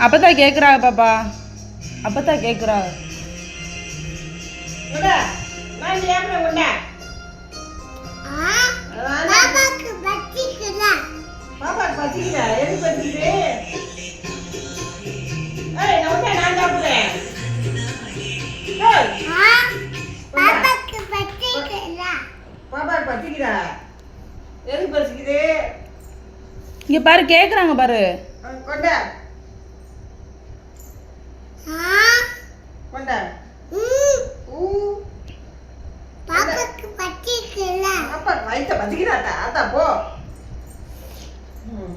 அப்பதான் கேட்குறாங்க பாப்பா. அப்பதான் பச்சிக்கல பாப்பா பசிக்குதா? எது பசிக்குது? இங்க பாரு கேட்குறாங்க பாரு. கொண்டா. கொண்டா. ஊ. பாப்பாக்கு பச்சிக்கல பாப்பா வயித்த ஆத்தா போ. ம்.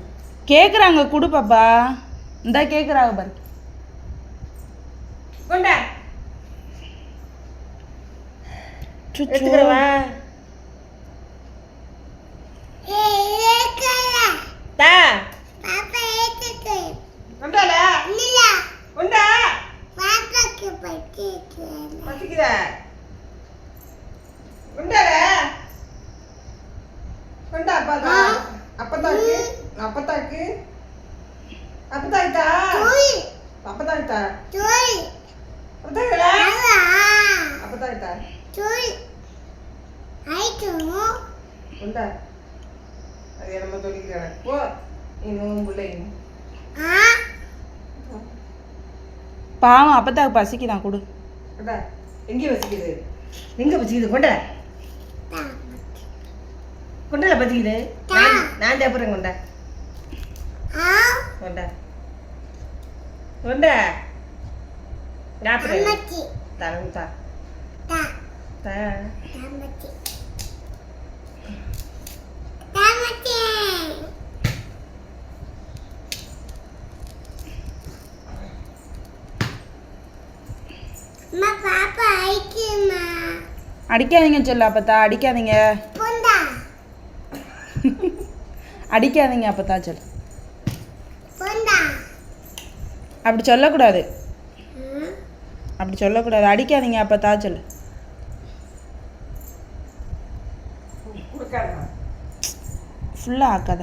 கேட்குறாங்க குடு பாப்பா. இந்தா கேட்குறாங்க பாரு. கொண்டா. எடுத்துக்கிறவா ஏக்கல தா பாப்பா ஏத்துக்கு கொண்டால இல்ல கொண்டா பாப்பாக்கு பச்சிக்கல பசிக்குதா கொண்டால கொண்டா அப்பா துய். அப்பதாக்கல அவா அப்பதாக்கிட்டா துய். ஐட்டு கொண்டா. அது என்னமோ சொல்லிக்கிறேன் போ. இன்னும் பிள்ளைங்க பாவம் அப்பதான் பசிக்குதான் குடு. கொண்டா எங்கே பசிக்குது? எங்கே பசிக்குது? கொண்டா. தா கொண்டால பசிக்குது. நான் சாப்பிட்றேன் கொண்டா. ஆ கொண்டா. கொண்டா சாப்பிட்றேன் அம்மச்சி. தரம் தா தா தா தாமச்சி தாமச்சி அம்மா பாப்பா ஐக்கியம்மா அடிக்காதீங்க சொல்லு அப்பத்தா அடிக்காதீங்க. அடிக்காதீங்க அப்பத்தா சொல்லு அப்படி சொல்லக்கூடாது. அப்படி சொல்லக்கூடாது. அடிக்காதீங்க அப்பத்தா சொல்லு ஃபுல்லாக ஆக்காத.